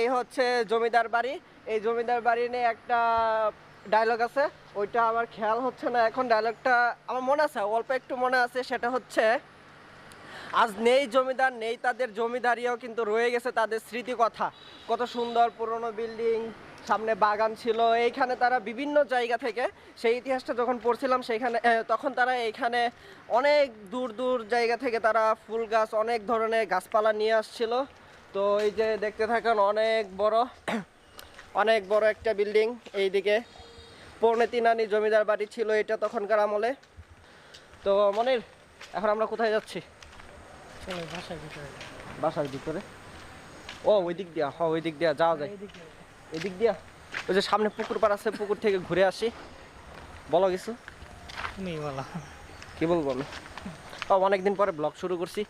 এই হচ্ছে জমিদার বাড়ি। এই জমিদার বাড়ি নিয়ে একটা ডায়লগ আছে। ওইটা আমার খেয়াল হচ্ছে না। এখন ডায়লগটা আমার মনে আছে, অল্প একটু মনে আছে, সেটা হচ্ছে, আজ নেই জমিদার, নেই তাদের জমিদারিও কিন্তু রয়ে গেছে তাদের স্মৃতি কথা কত সুন্দর পুরনো বিল্ডিং, সামনে বাগান ছিল, এইখানে তারা বিভিন্ন জায়গা থেকে, সেই ইতিহাসটা যখন পড়ছিলাম সেইখানে তখন তারা এইখানে অনেক দূর দূর জায়গা থেকে তারা ফুল গাছ, অনেক ধরনের গাছপালা নিয়ে আসছিল। তো এই যে দেখতে থাকেন অনেক বড় অনেক বড় একটা বিল্ডিং এইদিকে। পৌর্ণতি নানি জমিদার বাড়ি ছিল এটা তখনকার আমলে। তো মনির এখন আমরা কোথায় যাচ্ছি? বাসার ভিতরে ও ওই দিক দিয়া হ ওই দিক দিয়া যাওয়া যায়। এদিক দিয়া ওই যে সামনে পুকুর পাড় আছে পুকুর থেকে ঘুরে আসি। বলো কিছু। তুমি বলো। কি বলব আমি? অনেকদিন পরে ব্লগ শুরু করছি।